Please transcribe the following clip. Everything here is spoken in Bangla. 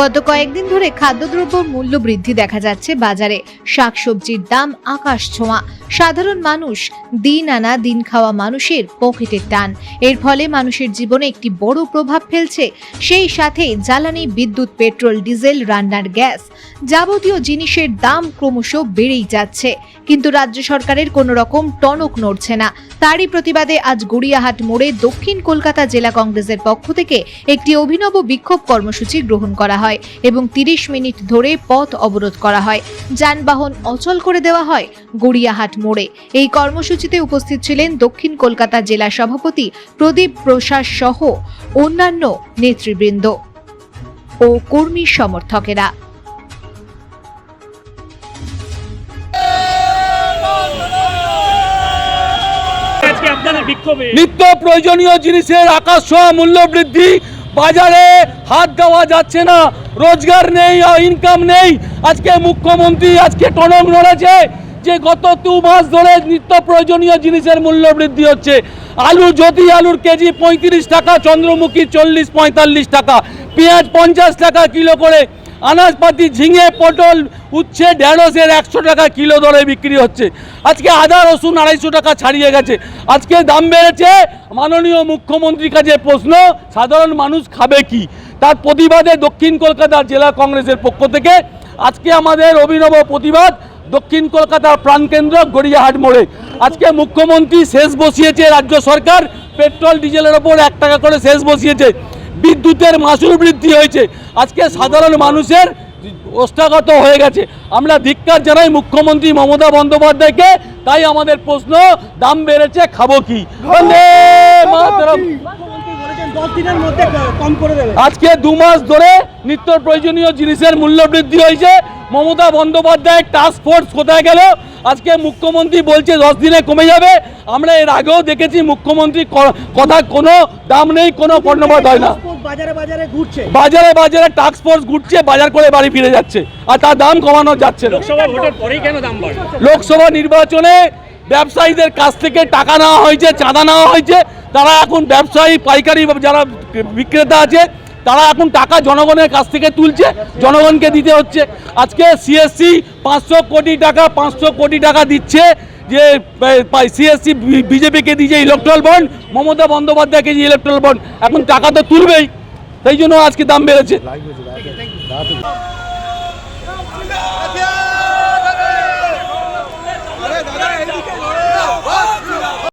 গত কয়েকদিন ধরে খাদ্যদ্রব্য মূল্য বৃদ্ধি দেখা যাচ্ছে বাজারে। শাকসবজির দাম আকাশ ছোঁয়া। সাধারণ মানুষ দিন আনা দিন খাওয়া মানুষের পকেটের টান। এর ফলে মানুষের জীবনে একটি বড় প্রভাব ফেলছে। সেই সাথে জ্বালানি, বিদ্যুৎ, পেট্রোল, ডিজেল, রান্নার গ্যাস যাবতীয় জিনিসের দাম ক্রমশ বেড়েই যাচ্ছে। কিন্তু রাজ্য সরকারের কোনো রকম টনক নড়ছে না। তারই প্রতিবাদে আজ গড়িয়াহাট মোড়ে দক্ষিণ কলকাতা জেলা কংগ্রেসের পক্ষ থেকে একটি অভিনব বিক্ষোভ কর্মসূচি গ্রহণ করা হয় এবং তিরিশ মিনিট ধরে পথ অবরোধ করা হয়। যানবাহন অচল করে দেওয়া হয় গড়িয়াহাট মোড়ে। এই কর্মসূচিতে উপস্থিত ছিলেন দক্ষিণ কলকাতা জেলা সভাপতি প্রদীপ প্রসাদ সহ অন্যান্য নেতৃবৃন্দ ও কর্মী সমর্থকেরা। নিত্য প্রয়োজনীয় জিনিসের আকাশ ছোঁয়া মূল্য বৃদ্ধি বাজারে হাত দেওয়া যাচ্ছে না। রোজগার নেই ইনকাম নেই। আজকে মুখ্যমন্ত্রী, আজকে টনক নড়েছে যে গত দু মাস ধরে নিত্য প্রয়োজনীয় জিনিসের মূল্য বৃদ্ধি হচ্ছে। আলু যদি আলুর কেজি পঁয়ত্রিশ টাকা, চন্দ্রমুখী চল্লিশ পঁয়তাল্লিশ টাকা, পেঁয়াজ পঞ্চাশ টাকা কিলো করে আনাজপাতি ঝিঙে, পটল, উচ্ছে, ঢেঁড়সের একশো টাকা কিলো দরে বিক্রি হচ্ছে। আজকে আদা, রসুন আড়াইশো টাকা ছাড়িয়ে গেছে। আজকে দাম বেড়েছে। মাননীয় মুখ্যমন্ত্রীর কাছে প্রশ্ন, সাধারণ মানুষ খাবে কি? তার প্রতিবাদে দক্ষিণ কলকাতা জেলা কংগ্রেসের পক্ষ থেকে আজকে আমাদের অভিনব প্রতিবাদ, দক্ষিণ কলকাতার প্রাণকেন্দ্র গড়িয়াহাট মোড়ে। আজকে মুখ্যমন্ত্রী শেষ বসিয়েছে রাজ্য সরকার, পেট্রোল, ডিজেলের ওপর এক টাকা করে শেষ বসিয়েছে। বিদ্যুতের মাসুল বৃদ্ধি হয়েছে। আজকে সাধারণ মানুষের ওষ্ঠাগত হয়ে গেছে। আমরা ধিক্কার জানাই মুখ্যমন্ত্রী মমতা বন্দ্যোপাধ্যায়কে। তাই আমাদের প্রশ্ন, দাম বেড়েছে, খাব কি? আজকে দু মাস ধরে নিত্য প্রয়োজনীয় জিনিসের মূল্য বৃদ্ধি হয়েছে। মমতা বন্দ্যোপাধ্যায়ের টাস্ক ফোর্স কোথায় গেল? আজকে মুখ্যমন্ত্রী বলছে, দশ দিনে কমে যাবে। আমরা এর আগেও দেখেছি মুখ্যমন্ত্রী কথা কোনো দাম নেই, কোনো কর্ণপাত হয় না। বাজারে বাজারে ঘুরছে। বাজারে বাজারে টাস্ক ফোর্স ঘুরছে বাজার করে বাড়ি ফিরে যাচ্ছে। আর তার দাম কমানো যাচ্ছে না। লোকসভা ভোটের পরেই কেন দাম বাড়বে? লোকসভা নির্বাচনে ব্যবসায়ীদের কাছ থেকে টাকা নেওয়া হয়েছে চাঁদা নেওয়া হয়েছে। তারা এখন ব্যবসায়ী পাইকারি যারা বিক্রেতা আছে তারা এখন টাকা জনগণের কাছ থেকে তুলছে জনগণকে দিতে হচ্ছে। আজকে সিএসসি পাঁচশো কোটি টাকা পাঁচশো কোটি টাকা দিচ্ছে যে সিএসসি বিজেপিকে দিয়েছে ইলেকট্রাল বন্ড মমতা বন্দ্যোপাধ্যায়কে যে ইলেকট্রাল বন্ড এখন টাকা তো তুলবেই। সেই জন্য আজকে দাম বেড়েছে।